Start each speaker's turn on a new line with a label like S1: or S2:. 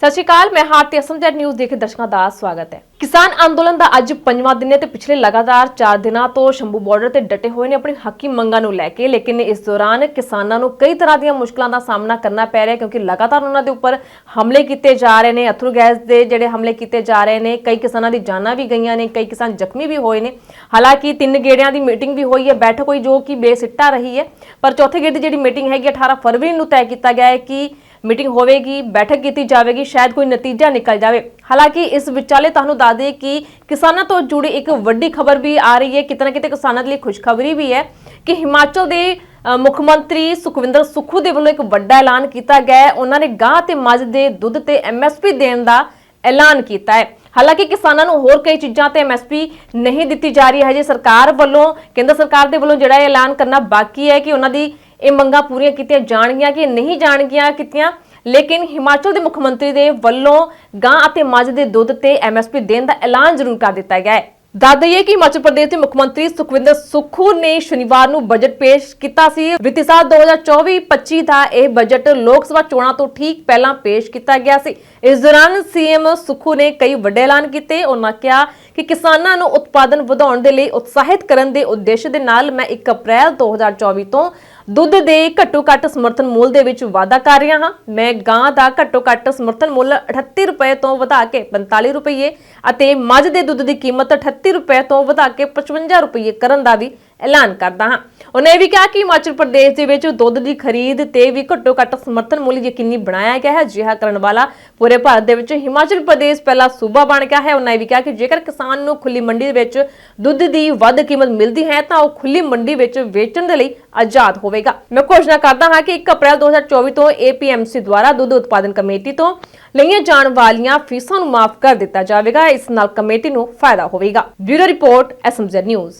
S1: ਸਤਿ ਸ਼੍ਰੀ ਅਕਾਲ, ਮੈਂ ਹਾਰਤੀ ਅਸਮਝਟ ਨਿਊਜ਼ ਦੇਖ ਦਰਸ਼ਕਾਂ ਦਾ ਸਵਾਗਤ ਹੈ। ਕਿਸਾਨ ਅੰਦੋਲਨ ਦਾ ਅੱਜ ਪੰਜਵਾਂ ਦਿਨ ਹੈ ਤੇ ਪਿਛਲੇ ਲਗਾਤਾਰ 4 ਦਿਨਾਂ ਤੋਂ ਸ਼ੰਭੂ ਬਾਰਡਰ ਤੇ ਡਟੇ ਹੋਏ ਨੇ ਆਪਣੀ ਹੱਕੀ ਮੰਗਾਂ ਨੂੰ ਲੈ ਕੇ, ਲੇਕਿਨ ਇਸ ਦੌਰਾਨ ਕਿਸਾਨਾਂ ਨੂੰ ਕਈ ਤਰ੍ਹਾਂ ਦੀਆਂ ਮੁਸ਼ਕਲਾਂ ਦਾ ਸਾਹਮਣਾ ਕਰਨਾ ਪੈ ਰਿਹਾ ਕਿਉਂਕਿ ਲਗਾਤਾਰ ਉਹਨਾਂ ਦੇ ਉੱਪਰ ਹਮਲੇ ਕੀਤੇ ਜਾ ਰਹੇ ਨੇ, ਅਥਰੂ ਗੈਸ ਦੇ ਜਿਹੜੇ ਹਮਲੇ ਕੀਤੇ ਜਾ ਰਹੇ ਨੇ, ਕਈ ਕਿਸਾਨਾਂ ਦੀ ਜਾਨਾਂ ਵੀ ਗਈਆਂ ਨੇ, ਕਈ ਕਿਸਾਨ ਜ਼ਖਮੀ ਵੀ ਹੋਏ ਨੇ। ਹਾਲਾਂਕਿ ਤਿੰਨ ਗੇੜਿਆਂ ਦੀ ਮੀਟਿੰਗ ਵੀ ਹੋਈ ਹੈ, ਬੈਠਕ ਹੋਈ ਜੋ ਕਿ ਬੇਸਿੱਟਾ ਰਹੀ ਹੈ, ਪਰ ਚੌਥੇ ਗੇੜ ਦੀ ਜਿਹੜੀ ਮੀਟਿੰਗ ਹੈਗੀ 18 ਫਰਵਰੀ ਨੂੰ ਤੈਅ ਕੀਤਾ ਗਿਆ ਹੈ ਕਿ ਮੀਟਿੰਗ ਹੋਵੇਗੀ, ਬੈਠਕ ਕੀਤੀ ਜਾਵੇਗੀ, ਸ਼ਾਇਦ ਕੋਈ ਨਤੀਜਾ ਨਿਕਲ ਜਾਵੇ। ਹਾਲਾਂਕਿ ਇਸ ਵਿਚਾਲੇ ਤੁਹਾਨੂੰ ਦੱਸ ਦਈਏ ਕਿ ਕਿਸਾਨਾਂ ਤੋਂ ਜੁੜੀ ਇੱਕ ਵੱਡੀ ਖਬਰ ਵੀ ਆ ਰਹੀ ਹੈ, ਕਿਤੇ ਨਾ ਕਿਤੇ ਕਿਸਾਨਾਂ ਦੇ ਲਈ ਖੁਸ਼ਖਬਰੀ ਵੀ ਹੈ ਕਿ ਹਿਮਾਚਲ ਦੇ ਮੁੱਖ ਮੰਤਰੀ ਸੁਖਵਿੰਦਰ ਸੁੱਖੂ ਦੇ ਵੱਲੋਂ ਇੱਕ ਵੱਡਾ ਐਲਾਨ ਕੀਤਾ ਗਿਆ ਹੈ। ਉਹਨਾਂ ਨੇ ਗਾਂ ਤੇ ਮੱਝ ਦੇ ਦੁੱਧ ਤੇ ਐਮਐਸਪੀ ਦੇਣ ਦਾ ਐਲਾਨ ਕੀਤਾ ਹੈ। ਹਾਲਾਂਕਿ ਕਿਸਾਨਾਂ ਨੂੰ ਹੋਰ ਕਈ ਚੀਜ਼ਾਂ ਤੇ ਐਮਐਸਪੀ ਨਹੀਂ ਦਿੱਤੀ ਜਾ ਰਹੀ। ਹੈ ਹਜੇ ਸਰਕਾਰ ਵੱਲੋਂ, ਕੇਂਦਰ ਸਰਕਾਰ ਦੇ ਵੱਲੋਂ ਜਿਹੜਾ ਇਹ ਐਲਾਨ ਕਰਨਾ ਬਾਕੀ ਹੈ ਕਿ ਉਹਨਾਂ ਦੀ ਇਹ ਮੰਗਾਂ ਪੂਰੀਆਂ ਕੀਤੀਆਂ ਜਾਣਗੀਆਂ ਕਿ ਨਹੀਂ ਜਾਣਗੀਆਂ ਕੀਤੀਆਂ, ਲੇਕਿਨ ਹਿਮਾਚਲ ਦੇ ਮੁੱਖ ਮੰਤਰੀ ਦੇ ਵੱਲੋਂ ਗਾਂ ਅਤੇ ਮੱਝ ਦੇ ਦੁੱਧ ਤੇ ਐਮਐਸਪੀ ਦੇਣ ਦਾ ਐਲਾਨ ਜ਼ਰੂਰ ਕਰ ਦਿੱਤਾ ਗਿਆ ਹੈ। ਦੱਸ ਦਈਏ ਕਿ ਹਿਮਾਚਲ ਪ੍ਰਦੇਸ਼ ਦੇ ਮੁੱਖ ਮੰਤਰੀ ਸੁਖਵਿੰਦਰ ਸੁੱਖੂ ਨੇ ਸ਼ਨੀਵਾਰ ਨੂੰ ਬਜਟ ਪੇਸ਼ ਕੀਤਾ ਸੀ। ਵਿੱਤੀ ਸਾਲ 2024-25 ਦਾ ਇਹ ਬਜਟ ਲੋਕ ਸਭਾ ਚੋਣਾਂ ਤੋਂ ਠੀਕ ਪਹਿਲਾਂ ਪੇਸ਼ ਕੀਤਾ ਗਿਆ ਸੀ। ਇਸ ਦੌਰਾਨ ਸੀਐਮ ਸੁੱਖੂ ਨੇ ਕਈ ਵੱਡੇ ਐਲਾਨ ਕੀਤੇ। ਉਹਨਾਂ ਕਿਹਾ ਕਿ ਕਿਸਾਨਾਂ ਨੂੰ ਉਤਪਾਦਨ ਵਧਾਉਣ ਦੇ ਲਈ ਉਤਸ਼ਾਹਿਤ ਕਰਨ ਦੇ ਉਦੇਸ਼ ਦੇ ਨਾਲ ਮੈਂ 1 ਅਪ੍ਰੈਲ 2024 ਤੋਂ ਦੁੱਧ ਦੇ ਘੱਟੋ ਘੱਟ ਸਮਰਥਨ ਮੁੱਲ ਦੇ ਵਿੱਚ ਵਾਧਾ ਕਰ ਰਿਹਾ ਹਾਂ। ਮੈਂ ਗਾਂ ਦਾ ਘੱਟੋ ਘੱਟ ਸਮਰਥਨ ਮੁੱਲ 38 ਰੁਪਏ ਤੋਂ ਵਧਾ ਕੇ 45 ਰੁਪਏ ਅਤੇ ਮੱਝ ਦੇ ਦੁੱਧ ਦੀ ਕੀਮਤ 38 ਰੁਪਏ ਤੋਂ ਵਧਾ ਕੇ 55 ਰੁਪਏ ਕਰਨ ਦਾ ਵੀ ਐਲਾਨ ਕਰਦਾ ਹਾਂ। ਉਹਨੇ ਇਹ ਵੀ ਕਿਹਾ ਕਿ ਹਿਮਾਚਲ ਪ੍ਰਦੇਸ਼ ਦੇ ਵਿੱਚ ਦੁੱਧ ਦੀ ਖਰੀਦ ਤੇ ਵੀ ਘੱਟੋ ਘੱਟ ਸਮਰਥਨ ਮੁੱਲ ਯਕੀਨੀ ਬਣਾਇਆ ਗਿਆ ਹੈ। ਅਜਿਹਾ ਕਰਨ ਵਾਲਾ ਪੂਰੇ ਭਾਰਤ ਦੇ ਵਿੱਚ ਹਿਮਾਚਲ ਪ੍ਰਦੇਸ਼ ਪਹਿਲਾ ਸੂਬਾ ਬਣ ਗਿਆ ਹੈ। ਉਹਨਾਂ ਇਹ ਵੀ ਕਿਹਾ ਕਿ ਜੇਕਰ ਕਿਸਾਨ ਨੂੰ ਖੁੱਲੀ ਮੰਡੀ ਦੇ ਵਿੱਚ ਦੁੱਧ ਦੀ ਵੱਧ ਕੀਮਤ ਮਿਲਦੀ ਹੈ, ਤਾਂ ਉਹ ਖੁੱਲੀ ਮੰਡੀ ਵਿੱਚ ਵੇਚਣ ਦੇ ਲਈ ਆਜ਼ਾਦ ਹੋਵੇਗਾ। ਮੈਂ ਘੋਸ਼ਣਾ ਕਰਦਾ ਹਾਂ ਕਿ 1 ਅਪ੍ਰੈਲ 2024 ਤੋਂ APMC ਦੁਆਰਾ ਦੁੱਧ ਉਤਪਾਦਨ ਕਮੇਟੀ ਤੋਂ ਲਈਆਂ ਜਾਣ ਵਾਲੀਆਂ ਫੀਸਾਂ ਨੂੰ ਮਾਫ ਕਰ ਦਿੱਤਾ ਜਾਵੇਗਾ। ਇਸ ਨਾਲ ਕਮੇਟੀ ਨੂੰ ਫਾਇਦਾ ਹੋਵੇਗਾ। Bureau report S M Z news.